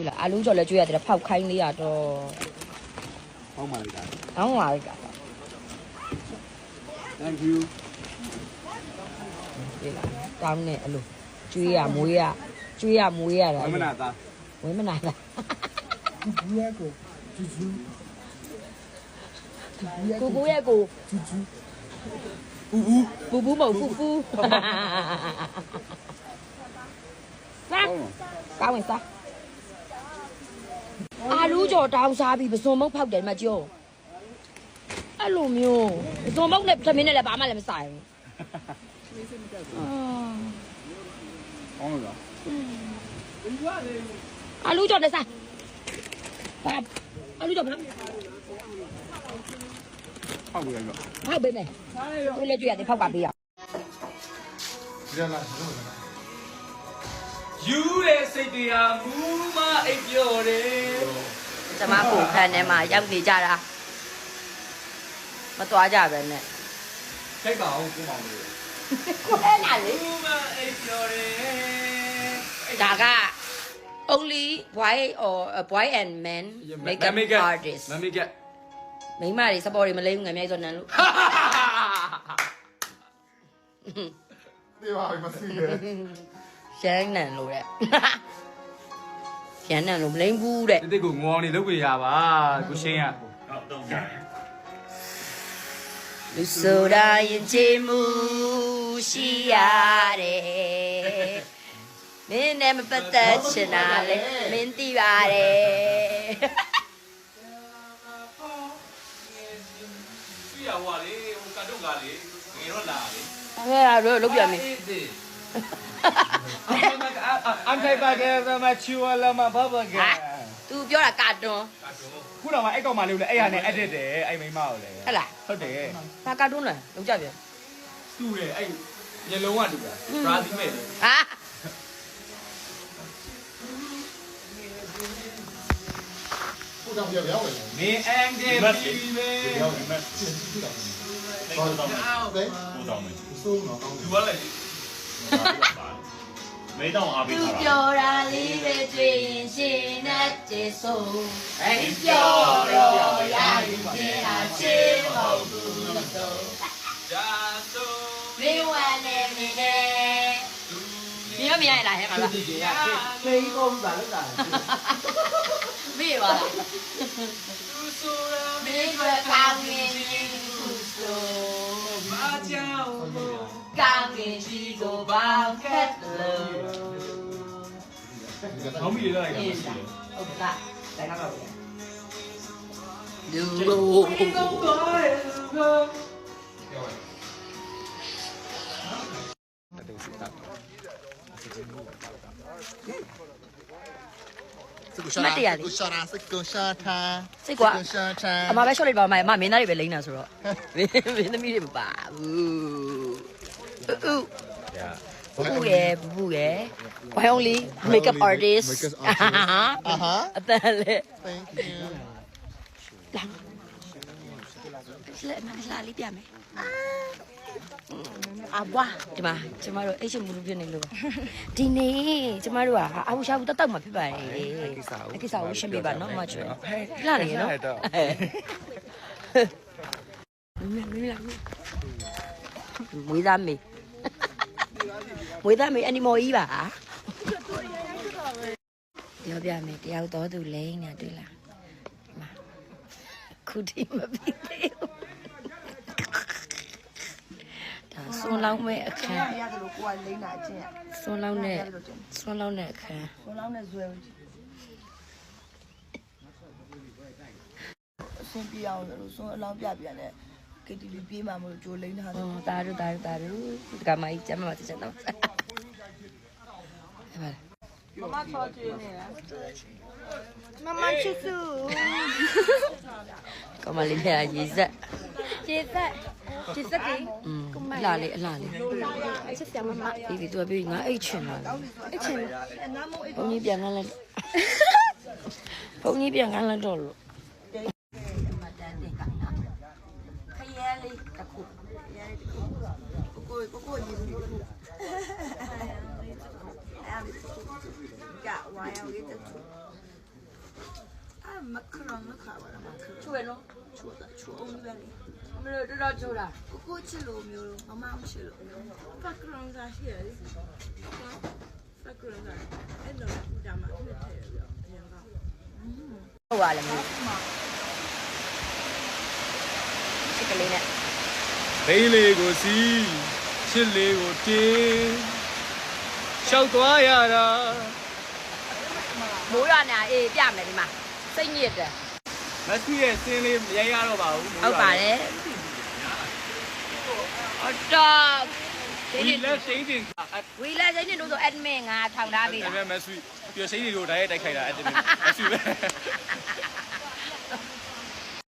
ဒီလားအာလူးကြော်လဲကျွေးရတယ်ဖောက်ခိုင်းလေးရတော့ဟောင်းပါလိုက်တာကောင်းပါလိမ့်တာ thank you ဒီလားကောင်းနေအလိုကျွေးရမွေးရကျွေးရမွေးရတာဝမနာသားဝင်းမနာလားဘူးရကိုဂျူဂျူကိုကိုရဲ့ကိုဂျူဂျူပူပူမဟုတ်ပူပူစားကောင်းဝင်စား အာလူးကြော်တောင်းစားပြီးပစုံမုတ်ဖောက်တယ်မကျော်အဲ့လိုမျိုးပစုံမုတ်နဲ့သမင်းနဲ့လည်းဘာမှလည်းမဆိုင်ဘူးအာဟောင်းလားအာလူးကြော်နဲ့စားဘာအာလူးကြော်ဘာဟောက်ပြီးတော့ဖောက်ပေးမယ်ကိုလည်းကြည့်ရတယ်ဖောက်ပါပေးရရလာရောလာ ယူတဲ့စိတ်တရားမူမအိပ်ပျော်တယ်ကျမကိုခန်းထဲမှာရောက်နေကြတာမသွားကြပဲနဲ့ခိုက်ပါအောင်ကိုမောင်လေးကိုလဲလာလေမူမအိပ်ပျော်တယ်ဒါက only boy or a boy and man makeup artist မမေကမိန်းမတွေစပေါ်တွေမလိမ့်ဘူးငယ်မြိုက်စောနန်းလို့တေးပါမသိတယ် ရှမ်းနန်လို့တဲ့ရှမ်းနန်လို့မလိမ့်ဘူးတဲ့တိတိကိုငေါနေလုပ်ပြရပါကိုရှင်းရလူဆိုတာရင်ချေမှုရှိရတယ်မင်းနဲ့မပတ်သက်ချင်တာလေမင်းသိပါတယ်ပြရဟွာလေဟိုကတော့ကလေငယ်တော့လာလေအဲ့ဒါတော့လုပ်ပြမယ် အန်ထိုင်ပါကဲမချူလာမဘာဘာကဲသူပြောတာကာတွန်းခုတော့မှအဲ့ကောင်မလေးကိုလည်းအဲ့ရနဲ့ edit တယ်အဲ့မိန်းမကိုလည်းဟဲ့လားဟုတ်တယ်ဘာကာတွန်းလဲလုပ်ကြပြန်တူတယ်အဲ့မျက်လုံးကတူတာဘရာဇီးမဲ့လေဟာကိုတောင်ပြောပြောဝင်မင်းအန်ဒီဘီဘီပဲပြောဝင်မစင်ကြည့်တော့ဟောတော့တယ်ပို့တော့မယ်ဆိုးတော့ကောင်းသူတယ်ကလည်း မေးတော့အားပေးသူထားတာပြောတာလေးပဲတွေ့ရင်ရှင်နဲ့တည်ဆိုအဲ့ပြောတော့ရရင်ကျင်းတာချေဟုတ်ဘူးတော့ဂျာဆိုမင်းဝမ်းနေနေနဲ့မင်းမရလားဟဲ့မလားဒီကဖေးကုန်ပါလို့လားမေးပါလားသူဆိုရမင်းကကောင်းရင်သူဆို ဘာကြောင့် ကောင်းရင်ဒီကိုပေါင်းခက်လို့ဟောင်းမီလေးလိုက်တာမရှိဟုတ်လားတိုင်းတော့လူဘူးတော့ပါရဲ့စကူရှာစကူရှာစကူရှာတာစိတ်ကွာ ရှာတာအမပဲရှော့လိုက်ပါမအမမင်းသားတွေပဲလိမ့်တာဆိုတော့မင်းမင်းသမီးတွေမပါဘူးဦးဘူးရယ်ဘူးရယ် why only makeup artist အာဟာအတန်လေ thank you လာလက်မလာလေးပြမယ်အာဘွားဒီမှာကျမတို့အိတ်ရှင်မှုလူပြနေလို့ဒီနေ့ကျမတို့ကအဘူရှာဘူးတက်တော့မှာဖြစ်ပါတယ်ကိစ္စကိုကိစ္စကိုရှင်းပြပါနော်မချွေလာနေနော်မင်းမင်းလာမွေးသားမေ မွေးသားမေအနီမော်ကြီးပါပြောပြမယ်တယောက်တော်သူလိမ့်နေတွေ့လားခုဒီမပြီးသေးဘူးဒါဆွန်လောင်းမဲ့အခန်းရတယ်လို့ကိုကလိမ့်တာအချင်းဆွန်လောင်းနဲ့ဆွန်လောင်းတဲ့အခန်းဘုံလောင်းနဲ့ဇွဲဦးအဆင်ပြေအောင်လို့စွန်းအလောင်းပြပြန် ကတီလေးပြေးမှမလို့ကြိုလိမ့်ထားတယ်တာရုတာရုတာရုဒီကမကြီးကျမမတချက်တော့အဲ့ပါမမချောကျင်းနေလားမမချစ်သူကမလေးပြရေစက်ရေစက်ရေစက်ကြီးအလားလေးအလားလေးချစ်တယ်မမဒီဒီသူကပြီးငါအိတ်ချင်တာအိတ်ချင်ဘုန်းကြီးပြန်လာလိုက်ဘုန်းကြီးပြန်လာတော့လို့ ကိုကိုရေဘူးဘူးကဝိုင်းအောင်လေးတက်သူအမကရောမခါဝရမခချွေနော်ချွေတာချွေအောင်ပဲလေမလို့တော်တော်ချွေတာကိုကိုချစ်လို့မျိုးလို့မမအောင်ချစ်လို့ဖက်ကရောစားရှိရလေဖက်ကရောစားအဲ့တော့ဒါမှဖြစ်တယ်ရောအရင်ကဟုတ်ပါလားမချစ်ကလေးနဲ့ဘိန်းလေးကိုစီး ချစ်လေးကိုတင်းရှောက်သွားရတာမိုးရနေအေးပြမယ်ဒီမှာစိတ်ညစ်တယ်မဆွေရဲ့စင်းလေးမရိုက်ရတော့ပါဘူးဟုတ်ပါတယ်အတော့ဒီဒီနေ့လက်ရှိန်တင်အဝီလာစိတ်နေလို့ဆို admin ငါထောင်ထားပေးတာအဲ့မဆွေပြစိန်တွေကိုဓာတ်ရိုက်တိုက်ခိုက်တာအဲ့ဒီမဆွေပဲ